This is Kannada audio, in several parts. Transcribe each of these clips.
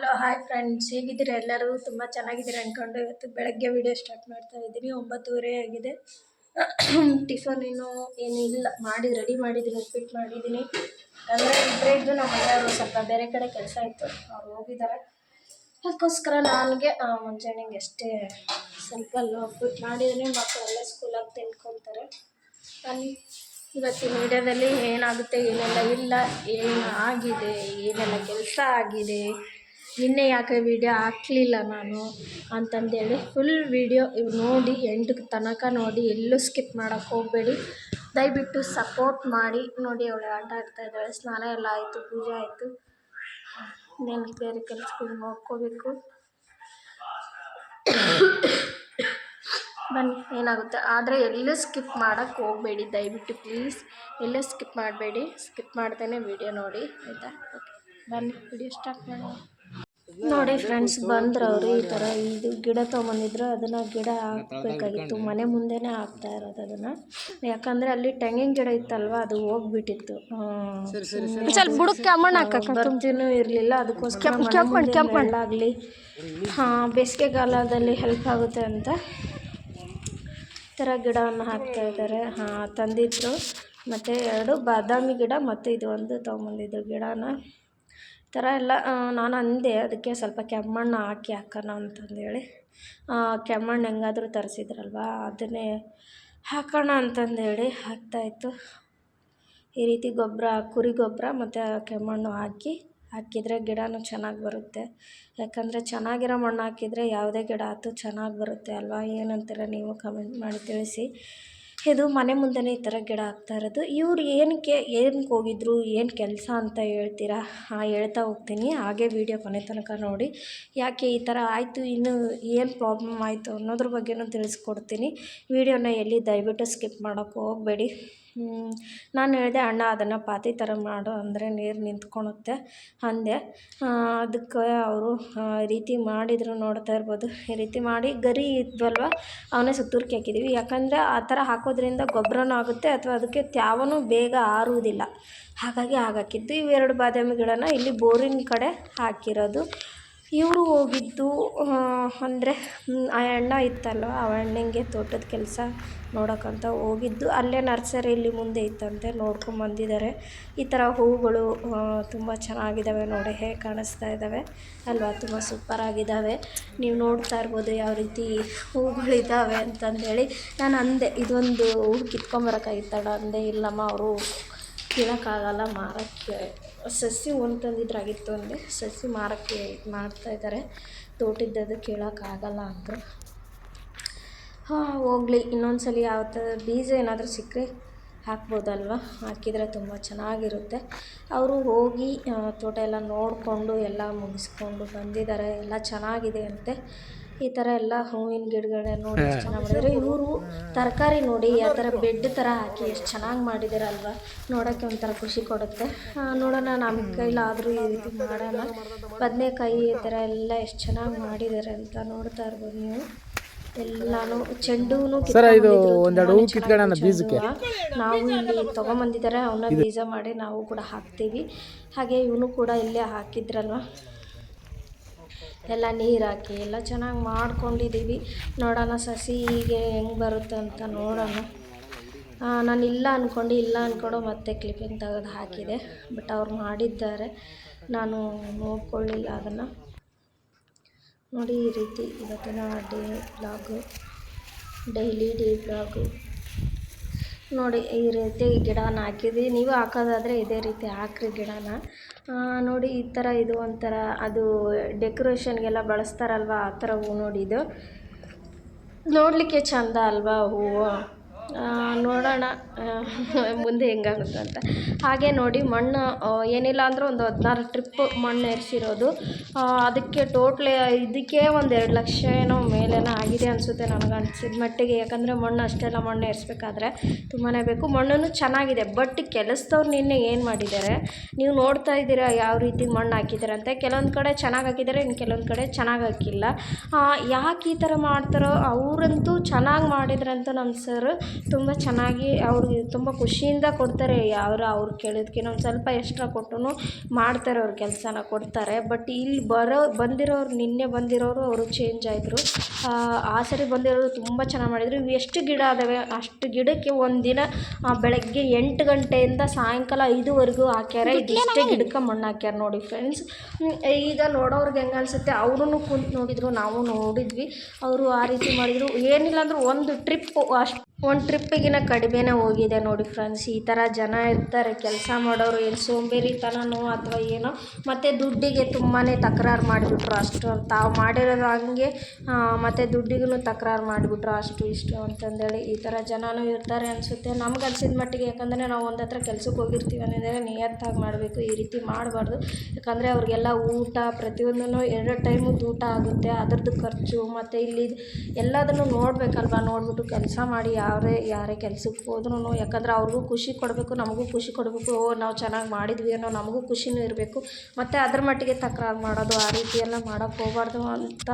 Hello, hi friends. ಹೇಗಿದ್ದೀರಾ? ಎಲ್ಲರೂ ತುಂಬ ಚೆನ್ನಾಗಿದ್ದೀರಾ ಅಂದ್ಕೊಂಡು ಇವತ್ತು ಬೆಳಗ್ಗೆ ವಿಡಿಯೋ ಸ್ಟಾರ್ಟ್ ಮಾಡ್ತಾ ಇದ್ದೀನಿ. ಒಂಬತ್ತುವರೆ ಆಗಿದೆ. ಟಿಫನ್ ಏನು ಏನಿಲ್ಲ. ಮಾಡಿ ರೆಡಿ ಮಾಡಿದ್ದೀನಿ ಉಪ್ಪಿಟ್ಟು ಮಾಡಿದ್ದೀನಿ. ಅಂದರೆ ಇಬ್ಬರೇ ಇದ್ದು ನಮ್ಮ ಮನೆಯವರು ಸ್ವಲ್ಪ ಬೇರೆ ಕಡೆ ಕೆಲಸ ಇತ್ತು. ಅವ್ರು ಹೋಗಿದ್ದಾರೆ ಅದಕ್ಕೋಸ್ಕರ ನನಗೆ ಮುಂಜಾನೆಗೆ ಎಷ್ಟೇ ಸ್ವಲ್ಪ ಉಪ್ಪಿಟ್ಟು ಮಾಡಿದ್ದೀನಿ ಮಕ್ಕಳು ಎಲ್ಲ ಸ್ಕೂಲಾಗಿ ತಿನ್ಕೊತಾರೆ. ಅಲ್ಲಿ ಇವತ್ತಿನ ವಿಡಿಯೋದಲ್ಲಿ ಏನಾಗುತ್ತೆ ಏನೆಲ್ಲ ಇಲ್ಲ, ಏನು ಆಗಿದೆ, ಏನೆಲ್ಲ ಕೆಲಸ ಆಗಿದೆ ನಿನ್ನೆ ಯಾಕೆ ವಿಡಿಯೋ ಹಾಕ್ಲಿಲ್ಲ ನಾನು ಅಂತಂದೇಳಿ ಫುಲ್ ವಿಡಿಯೋ ಇವು ನೋಡಿ ಎಂಟು ತನಕ ನೋಡಿ, ಎಲ್ಲೂ ಸ್ಕಿಪ್ ಮಾಡೋಕ್ಕೆ ಹೋಗಬೇಡಿ. ದಯವಿಟ್ಟು ಸಪೋರ್ಟ್ ಮಾಡಿ. ನೋಡಿ ಅವಳು ಆಟ ಆಡ್ತಾ ಇದ್ದಾಳೆ, ಸ್ನಾನ ಎಲ್ಲ ಆಯಿತು, ಪೂಜೆ ಆಯಿತು. ಇನ್ನೇನು ಬೇರೆ ಕೆಲಸಗಳು ನೋಡ್ಕೋಬೇಕು ಬನ್ನಿ, ಏನಾಗುತ್ತೆ? ಆದರೆ ಎಲ್ಲೂ ಸ್ಕಿಪ್ ಮಾಡೋಕ್ಕೆ ಹೋಗಬೇಡಿ, ದಯವಿಟ್ಟು ಪ್ಲೀಸ್ ಎಲ್ಲೂ ಸ್ಕಿಪ್ ಮಾಡಬೇಡಿ. ಸ್ಕಿಪ್ ಮಾಡ್ದೇ ವಿಡಿಯೋ ನೋಡಿ, ಆಯಿತಾ? ಓಕೆ ಬನ್ನಿ, ವಿಡಿಯೋ ಸ್ಟಾರ್ಟ್ ಮಾಡೋಣ. ನೋಡಿ ಫ್ರೆಂಡ್ಸ್ ಬಂದ್ರ ಅವರು ಈ ಥರ ಇದು ಗಿಡ ತೊಗೊಂಬಂದಿದ್ರು ಅದನ್ನು ಗಿಡ ಹಾಕಬೇಕಾಗಿತ್ತು. ಮನೆ ಮುಂದೆನೇ ಹಾಕ್ತಾ ಇರೋದು ಅದನ್ನು. ಯಾಕಂದರೆ ಅಲ್ಲಿ ತೆಂಗಿನ ಗಿಡ ಇತ್ತಲ್ವ ಅದು ಹೋಗ್ಬಿಟ್ಟಿತ್ತು. ಸ್ವಲ್ಪ ಬುಡಕ್ಕೆ ಮಣ್ಣು ಬರ್ತಿನೂ ಇರಲಿಲ್ಲ ಅದಕ್ಕೋಸ್ಕರ ಆಗಲಿ ಹಾಂ ಬೇಸಿಗೆಗಾಲದಲ್ಲಿ ಹೆಲ್ಪ್ ಆಗುತ್ತೆ ಅಂತ ಈ ಥರ ಗಿಡವನ್ನು ಹಾಕ್ತಾ ಇದ್ದಾರೆ. ಹಾಂ ತಂದಿದ್ರು. ಮತ್ತು ಎರಡು ಬಾದಾಮಿ ಗಿಡ ಮತ್ತು ಇದು ಒಂದು ತೊಗೊಂಬಂದಿದ್ದು ಗಿಡನ. ಥರ ಎಲ್ಲ ನಾನು ಅಂದೆ, ಅದಕ್ಕೆ ಸ್ವಲ್ಪ ಕೆಮ್ಮಣ್ಣು ಹಾಕಿ ಹಾಕೋಣ ಅಂತಂದೇಳಿ. ಕೆಮ್ಮಣ್ಣು ಹೆಂಗಾದ್ರೂ ತರಿಸಿದ್ರಲ್ವಾ, ಅದನ್ನೇ ಹಾಕೋಣ ಅಂತಂದೇಳಿ ಹಾಕ್ತಾಯಿತ್ತು. ಈ ರೀತಿ ಗೊಬ್ಬರ, ಕುರಿ ಗೊಬ್ಬರ ಮತ್ತು ಕೆಮ್ಮಣ್ಣು ಹಾಕಿ, ಹಾಕಿದರೆ ಗಿಡನೂ ಚೆನ್ನಾಗಿ ಬರುತ್ತೆ. ಯಾಕಂದರೆ ಚೆನ್ನಾಗಿರೋ ಮಣ್ಣು ಹಾಕಿದರೆ ಯಾವುದೇ ಗಿಡ ಆಯ್ತು ಚೆನ್ನಾಗಿ ಬರುತ್ತೆ ಅಲ್ವಾ? ಏನಂತೀರ ನೀವು ಕಮೆಂಟ್ ಮಾಡಿ ತಿಳಿಸಿ. ಇದು ಮನೆ ಮುಂದೆನೇ ಈ ಥರ ಗಿಡ ಹಾಕ್ತಾ ಇರೋದು. ಇವ್ರು ಏನಕ್ಕೆ ಏನಕ್ಕೆ ಹೋಗಿದ್ರು ಏನು ಕೆಲಸ ಅಂತ ಹೇಳ್ತೀರಾ? ಹಾಂ, ಹೇಳ್ತಾ ಹೋಗ್ತೀನಿ. ಹಾಗೆ ವೀಡಿಯೋ ಕೊನೆ ತನಕ ನೋಡಿ. ಯಾಕೆ ಈ ಥರ ಆಯಿತು, ಇನ್ನು ಏನು ಪ್ರಾಬ್ಲಮ್ ಆಯಿತು ಅನ್ನೋದ್ರ ಬಗ್ಗೆನೂ ತಿಳಿಸ್ಕೊಡ್ತೀನಿ. ವೀಡಿಯೋನ ಎಲ್ಲಿ ದಯವಿಟ್ಟು ಸ್ಕಿಪ್ ಮಾಡೋಕ್ಕೆ ಹೋಗಬೇಡಿ. ನಾನು ಹೇಳಿದೆ ಅಣ್ಣ ಅದನ್ನು ಪಾತಿ ಥರ ಮಾಡು ಅಂದರೆ ನೀರು ನಿಂತ್ಕೊಳುತ್ತೆ ಅಂದೆ. ಅದಕ್ಕೆ ಅವರು ಈ ರೀತಿ ಮಾಡಿದರು ನೋಡ್ತಾ ಇರ್ಬೋದು. ಈ ರೀತಿ ಮಾಡಿ ಗರಿ ಇದ್ವಲ್ವ ಅವನ್ನೇ ಸುತ್ತೂರ್ಕೆ ಹಾಕಿದ್ದೀವಿ ಯಾಕಂದರೆ ಆ ಥರ ಹಾಕೋದ್ರಿಂದ ಗೊಬ್ಬರನೂ ಆಗುತ್ತೆ, ಅಥವಾ ಅದಕ್ಕೆ ತ್ಯಾವನೂ ಬೇಗ ಆರುವುದಿಲ್ಲ. ಹಾಗಾಗಿ ಹಾಗಾಕಿದ್ದು ಇವೆರಡು ಬಾದಾಮಿ ಗಿಡನ ಇಲ್ಲಿ ಬೋರಿನ ಕಡೆ ಹಾಕಿರೋದು. ಇವರು ಹೋಗಿದ್ದು ಅಂದರೆ ಆ ಅಣ್ಣ ಇತ್ತಲ್ವ, ಆ ಅಣ್ಣಂಗೆ ತೋಟದ ಕೆಲಸ ನೋಡೋಕ್ಕಂತ ಹೋಗಿದ್ದು. ಅಲ್ಲೇ ನರ್ಸರಿಯಲ್ಲಿ ಮುಂದೆ ಇತ್ತಂತೆ ನೋಡ್ಕೊಂಬಂದಿದ್ದಾರೆ ಈ ಥರ ಹೂವುಗಳು ತುಂಬ ಚೆನ್ನಾಗಿದ್ದಾವೆ ನೋಡಿ ಹೇಗೆ ಕಾಣಿಸ್ತಾ ಇದ್ದಾವೆ ಅಲ್ವಾ, ತುಂಬ ಸೂಪರಾಗಿದ್ದಾವೆ ನೀವು ನೋಡ್ತಾ ಇರ್ಬೋದು ಯಾವ ರೀತಿ ಹೂವುಗಳಿದ್ದಾವೆ ಅಂತಂದೇಳಿ. ನಾನು ಅಂದೆ, ಇದೊಂದು ಹೂ ಕಿತ್ಕೊಂಬರೋಕ್ಕಾಗಿತ್ತಲ್ಲ ಅಂದೆ, ಇಲ್ಲಮ್ಮ, ಅವರು ಕೀಳೋಕ್ಕಾಗಲ್ಲ ಮಾರೋಕ್ಕೆ ಸಸಿ ಒಂದು ತಂದಿದ್ರಾಗಿತ್ತು ಅಂದೆ ಸಸಿ ಮಾರೋಕ್ಕೆ ಮಾಡ್ತಾಯಿದ್ದಾರೆ ತೋಟದ್ದು ಕೇಳೋಕ್ಕಾಗಲ್ಲ ಅಂದರು. ಹಾಂ, ಹೋಗಲಿ ಇನ್ನೊಂದು ಸಲ ಯಾವ ಥರ ಬೀಜ ಏನಾದರೂ ಸಿಕ್ಕರೆ ಹಾಕ್ಬೋದಲ್ವ? ಹಾಕಿದರೆ ತುಂಬ ಚೆನ್ನಾಗಿರುತ್ತೆ. ಅವರು ಹೋಗಿ ತೋಟ ಎಲ್ಲ ನೋಡಿಕೊಂಡು, ಎಲ್ಲ ಮುಗಿಸ್ಕೊಂಡು ಬಂದಿದ್ದಾರೆ. ಎಲ್ಲ ಚೆನ್ನಾಗಿದೆ ಅಂತೆ. ಈ ಥರ ಎಲ್ಲ ಹೂವಿನ ಗಿಡಗಳನ್ನ ನೋಡಿ ಎಷ್ಟು ಚೆನ್ನಾಗಿ ಮಾಡಿದ್ದಾರೆ ಇವರು ತರಕಾರಿ ನೋಡಿ ಯಾವ ಥರ ಬೆಡ್ ಥರ ಹಾಕಿ ಎಷ್ಟು ಚೆನ್ನಾಗಿ ಮಾಡಿದಾರಲ್ವ. ನೋಡೋಕ್ಕೆ ಒಂಥರ ಖುಷಿ ಕೊಡುತ್ತೆ. ನೋಡೋಣ ನಮ್ಮ ಕೈಲಾದರೂ ಈ ರೀತಿ ಮಾಡೋಣ. ಬದನೆಕಾಯಿ ಈ ಥರ ಎಲ್ಲ ಎಷ್ಟು ಚೆನ್ನಾಗಿ ಮಾಡಿದ್ದಾರೆ ಅಂತ ನೋಡ್ತಾ ಇರ್ಬೋದು ನೀವು. ಎಲ್ಲಾನು ಚೆಂಡು ನಾವು ಇಲ್ಲಿ ತೊಗೊಂಬಂದಿದ್ದಾರೆ ಅವನ್ನ ಬೀಜ ಮಾಡಿ ನಾವು ಕೂಡ ಹಾಕ್ತೀವಿ. ಹಾಗೆ ಇವನು ಕೂಡ ಇಲ್ಲೇ ಹಾಕಿದ್ರಲ್ವ. ಎಲ್ಲ ನೀರು ಹಾಕಿ ಎಲ್ಲ ಚೆನ್ನಾಗಿ ಮಾಡ್ಕೊಂಡಿದ್ದೀವಿ ನೋಡೋಣ ಸಸಿ ಹೀಗೆ ಹೆಂಗೆ ಬರುತ್ತೆ ಅಂತ ನೋಡೋಣ. ನಾನು ಇಲ್ಲ ಅಂದ್ಕೊಂಡು ಇಲ್ಲ ಅಂದ್ಕೊಂಡು ಮತ್ತೆ ಕ್ಲಿಪ್ಪಿಂಗ್ ತೆಗೆದು ಹಾಕಿದೆ. ಬಟ್ ಅವ್ರು ಮಾಡಿದ್ದಾರೆ. ನಾನು ನೋಡ್ಕೊಳ್ಳಿಲ್ಲ ಅದನ್ನು. ನೋಡಿ ಈ ರೀತಿ ಇವತ್ತಿನ day blog daily day blog ನೋಡಿ, ಈ ರೀತಿ ಗಿಡನ ಹಾಕಿದ್ವಿ. ನೀವು ಹಾಕೋದಾದರೆ ಇದೇ ರೀತಿ ಹಾಕ್ರಿ ಗಿಡನ. ನೋಡಿ, ಈ ಥರ ಇದು ಒಂಥರ, ಅದು ಡೆಕೋರೇಷನ್ಗೆಲ್ಲ ಬಳಸ್ತಾರಲ್ವ, ಆ ಥರ ನೋಡಿ ಇದು. ನೋಡಲಿಕ್ಕೆ ಚಂದ ಅಲ್ವಾ ಹೂವು? ನೋಡೋಣ. ಮುಂದೆ ಹೆಂಗಾಗುತ್ತೆ ಅಂತ. ಹಾಗೆ ನೋಡಿ ಮಣ್ಣು ಏನಿಲ್ಲ ಅಂದರೂ ಒಂದು ಹದಿನಾರು ಟ್ರಿಪ್ಪು ಮಣ್ಣು ಎರ್ಸಿರೋದು ಅದಕ್ಕೆ ಟೋಟ್ಲಿ ಇದಕ್ಕೆ ಒಂದು ಎರಡು ಲಕ್ಷ ಏನೋ ಮೇಲೇನೋ ಆಗಿದೆ ಅನಿಸುತ್ತೆ ನನಗೆ ಅನಿಸಿದ ಮಟ್ಟಿಗೆ. ಯಾಕಂದರೆ ಮಣ್ಣು ಅಷ್ಟೆಲ್ಲ ಮಣ್ಣು ಎರ್ಸ್ಬೇಕಾದ್ರೆ ತುಂಬಾ ಬೇಕು. ಮಣ್ಣು ಚೆನ್ನಾಗಿದೆ ಬಟ್ ಕೆಲಸದವ್ರು ನಿನ್ನೆ ಏನು ಮಾಡಿದ್ದಾರೆ, ನೀವು ನೋಡ್ತಾ ಇದ್ದೀರಾ ಯಾವ ರೀತಿ ಮಣ್ಣು ಹಾಕಿದ್ದಾರೆ ಅಂತ. ಕೆಲವೊಂದು ಕಡೆ ಚೆನ್ನಾಗಿ ಹಾಕಿದ್ದಾರೆ, ಇನ್ನು ಕೆಲವೊಂದು ಕಡೆ ಚೆನ್ನಾಗಿ ಹಾಕಿಲ್ಲ. ಯಾಕೆ ಈ ಥರ ಮಾಡ್ತಾರೋ, ಅವರಂತೂ ಚೆನ್ನಾಗಿ ಮಾಡಿದ್ರಂತೂ ನಮ್ಮ ಸರ್ ತುಂಬ ಚೆನ್ನಾಗಿ ಅವ್ರಿಗೆ ತುಂಬ ಖುಷಿಯಿಂದ ಕೊಡ್ತಾರೆ. ಯಾರು ಅವ್ರು ಕೇಳಿದ್ಕೆ ಒಂದು ಸ್ವಲ್ಪ ಎಕ್ಸ್ಟ್ರಾ ಕೊಟ್ಟು ಮಾಡ್ತಾರೆ ಅವ್ರ ಕೆಲಸನ ಕೊಡ್ತಾರೆ. ಬಟ್ ಇಲ್ಲಿ ಬರೋ ಬಂದಿರೋರು ನಿನ್ನೆ ಬಂದಿರೋರು ಅವರು ಚೇಂಜ್ ಆಯಿತು ಆ ಸರಿ ಬಂದಿರೋರು ತುಂಬ ಚೆನ್ನಾಗಿ ಮಾಡಿದರು. ಇವು ಎಷ್ಟು ಗಿಡ ಅದಾವೆ? ಅಷ್ಟು ಗಿಡಕ್ಕೆ ಒಂದಿನ ಬೆಳಗ್ಗೆ ಎಂಟು ಗಂಟೆಯಿಂದ ಸಾಯಂಕಾಲ ಐದುವರೆಗೂ ಹಾಕ್ಯಾರ. ಇದಿಷ್ಟೇ ಗಿಡಕ್ಕೆ ಮಣ್ಣು ಹಾಕ್ಯಾರ ನೋಡಿ ಫ್ರೆಂಡ್ಸ್ ಈಗ ನೋಡೋರ್ಗೆ ಹೆಂಗೆ ಅನಿಸುತ್ತೆ? ಅವ್ರೂ ಕುಂತು ನೋಡಿದ್ರು ನಾವು ನೋಡಿದ್ವಿ. ಅವರು ಆ ರೀತಿ ಮಾಡಿದರು. ಏನಿಲ್ಲ ಅಂದರೂ ಒಂದು ಟ್ರಿಪ್ಪು ಅಷ್ಟು ಒಂದು ಟ್ರಿಪ್ಪಿಗಿನ ಕಡಿಮೆನೇ ಹೋಗಿದೆ ನೋಡಿ ಫ್ರೆಂಡ್ಸ್ ಈ ಥರ ಜನ ಇರ್ತಾರೆ, ಕೆಲಸ ಮಾಡೋರು ಏನು ಸೋಂಬೇರಿತನನೋ ಅಥವಾ ಏನೋ, ಮತ್ತು ದುಡ್ಡಿಗೆ ತುಂಬಾ ತಕರಾರು ಮಾಡಿಬಿಟ್ರು ಅಷ್ಟು ತಾವು ಮಾಡಿರೋದು ಹಂಗೆ ಮತ್ತು ದುಡ್ಡಿಗೂ ತಕರಾರು ಮಾಡಿಬಿಟ್ರು ಅಷ್ಟು ಇಷ್ಟು ಅಂತಂದೇಳಿ ಈ ಥರ ಜನನೂ ಇರ್ತಾರೆ ಅನಿಸುತ್ತೆ. ನಮ್ಗೆ ಅನ್ಸಿದ ಮಟ್ಟಿಗೆ ಯಾಕಂದರೆ ನಾವು ಒಂದು ಹತ್ರ ಕೆಲ್ಸಕ್ಕೆ ಹೋಗಿರ್ತೀವಿ ಅನ್ನೋದೇ ನಿಯತ್ತಾಗಿ ಮಾಡಬೇಕು, ಈ ರೀತಿ ಮಾಡಬಾರ್ದು. ಯಾಕಂದರೆ ಅವ್ರಿಗೆಲ್ಲ ಊಟ ಪ್ರತಿಯೊಂದೂ ಎರಡು ಟೈಮು ಊಟ ಆಗುತ್ತೆ. ಅದ್ರದ್ದು ಖರ್ಚು, ಮತ್ತು ಇಲ್ಲಿ ಎಲ್ಲದನ್ನು ನೋಡಬೇಕಲ್ವ? ನೋಡಿಬಿಟ್ಟು ಕೆಲಸ ಮಾಡಿ ಯಾರೇ ಯಾರೇ ಕೆಲ್ಸಕ್ಕೆ ಹೋದ್ರೂ ಯಾಕಂದ್ರೆ ಅವ್ರಿಗೂ ಖುಷಿ ಕೊಡಬೇಕು ನಮಗೂ ಖುಷಿ ಕೊಡಬೇಕು ಓ ನಾವು ಚೆನ್ನಾಗಿ ಮಾಡಿದ್ವಿ ಅನ್ನೋ ನಮಗೂ ಖುಷಿನೂ ಇರಬೇಕು. ಮತ್ತು ಅದ್ರ ಮಟ್ಟಿಗೆ ತಕರಾರು ಮಾಡೋದು ಆ ರೀತಿ ಎಲ್ಲ ಮಾಡೋಕ್ಕೆ ಹೋಗಬಾರ್ದು ಅಂತ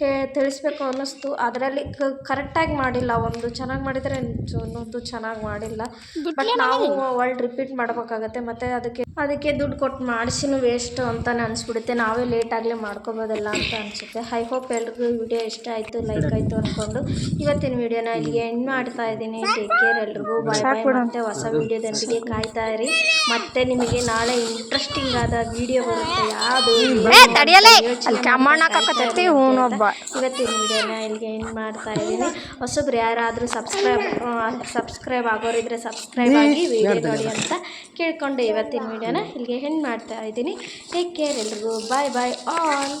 ಹೇ ತಿಳಿಸ್ಬೇಕು ಅನ್ನಿಸ್ತು. ಅದರಲ್ಲಿ ಕರೆಕ್ಟಾಗಿ ಮಾಡಿಲ್ಲ ಒಂದು ಚೆನ್ನಾಗಿ ಮಾಡಿದರೆ ಇನ್ನೊಂದು ಚೆನ್ನಾಗಿ ಮಾಡಿಲ್ಲ. ಬಟ್ ನಾವು ವರ್ಲ್ಡ್ ರಿಪೀಟ್ ಮಾಡಬೇಕಾಗತ್ತೆ ಮತ್ತು ಅದಕ್ಕೆ ಅದಕ್ಕೆ ದುಡ್ಡು ಕೊಟ್ಟು ಮಾಡಿಸಿನೂ ವೇಸ್ಟು ಅಂತಲೇ ಅನಿಸ್ಬಿಡುತ್ತೆ. ನಾವೇ ಲೇಟಾಗಲೇ ಮಾಡ್ಕೊಬೋದಲ್ಲ ಅಂತ ಅನಿಸುತ್ತೆ. ಐ ಹೋಪ್ ಎಲ್ರಿಗೂ ವಿಡಿಯೋ ಇಷ್ಟ ಆಯಿತು ಲೈಕ್ ಆಯಿತು ಅಂದ್ಕೊಂಡು ಇವತ್ತಿನ ವಿಡಿಯೋನ ಇಲ್ಲಿಗೆ ಎಂಡ್ ಮಾಡ್ತಾ ಇದ್ದೀನಿ. ಟೇಕ್ ಕೇರ್ ಎಲ್ರಿಗೂ. ಬಾಯ್ ಬಾಯ್ ಮತ್ತೆ ಹೊಸ ವಿಡಿಯೋದೊಂದಿಗೆ ಕಾಯ್ತಾ ಇರಿ. ಮತ್ತೆ ನಿಮಗೆ ನಾಳೆ ಇಂಟ್ರೆಸ್ಟಿಂಗ್ ಆದ ವಿಡಿಯೋ ಬರುತ್ತೆ. ಯಾವುದು? ಇವತ್ತಿನ ವಿಡಿಯೋನ ಇಲ್ಲಿಗೆ ಎಂಡ್ ಮಾಡ್ತಾ ಇದ್ದೀನಿ. ಹೊಸಬ್ರು ಯಾರಾದರೂ ಸಬ್ಸ್ಕ್ರೈಬ್ ಸಬ್ಸ್ಕ್ರೈಬ್ ಆಗೋರಿದ್ರೆ ಸಬ್ಸ್ಕ್ರೈಬ್ ಆಗಿ ವಿಡಿಯೋ ನೋಡಿ ಅಂತ ಕೇಳ್ಕೊಂಡು ಇವತ್ತಿನ ವಿಡಿಯೋನ ಇಲ್ಲಿಗೆ ಎಂಡ್ ಮಾಡ್ತಾ ಇದ್ದೀನಿ? ಟೇಕ್ ಕೇರ್ ಎಲ್ರಿಗೂ. ಬಾಯ್ ಬಾಯ್ ಆಲ್